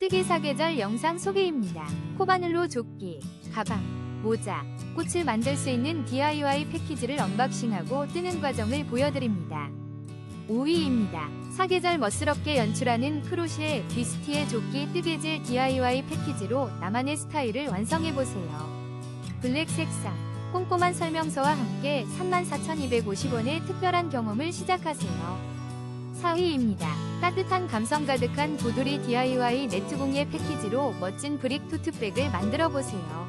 뜨개 사계절 영상 소개입니다. 코바늘로 조끼, 가방, 모자, 꽃을 만들 수 있는 DIY 패키지를 언박싱하고 뜨는 과정을 보여드립니다. 5위입니다. 사계절 멋스럽게 연출하는 크로시의 비스티의 조끼 뜨개질 DIY 패키지로 나만의 스타일을 완성해보세요. 블랙 색상, 꼼꼼한 설명서와 함께 34,250원의 특별한 경험을 시작하세요. 4위입니다. 따뜻한 감성 가득한 보두리 DIY 네트 공예 패키지로 멋진 브릭 토트백을 만들어 보세요.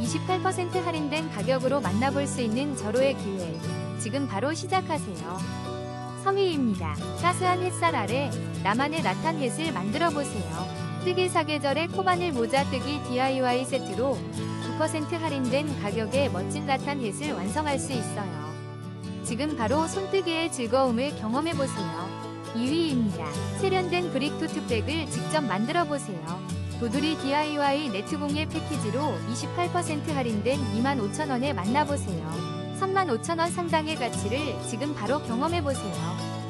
28% 할인된 가격으로 만나볼 수 있는 절호의 기회. 지금 바로 시작하세요. 3위입니다. 따스한 햇살 아래 나만의 라탄 햇을 만들어 보세요. 뜨기 사계절의 코바늘 모자 뜨기 DIY 세트로 9% 할인된 가격에 멋진 라탄 햇을 완성할 수 있어요. 지금 바로 손뜨기의 즐거움을 경험해보세요. 2위입니다. 세련된 브릭 토트백을 직접 만들어보세요. 도두리 DIY 네트 공예 패키지로 28% 할인된 25,000원에 만나보세요. 35,000원 상당의 가치를 지금 바로 경험해보세요.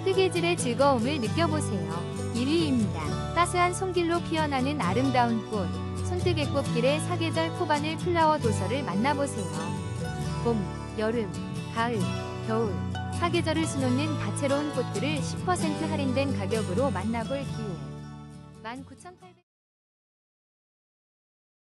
뜨개질의 즐거움을 느껴보세요. 1위입니다. 따스한 손길로 피어나는 아름다운 꽃, 손뜨개 꽃길의 사계절 코바늘 플라워 도서를 만나보세요. 봄, 여름, 가을, 겨울, 사계절을 수놓는 다채로운 꽃들을 10% 할인된 가격으로 만나볼 기회. 19,800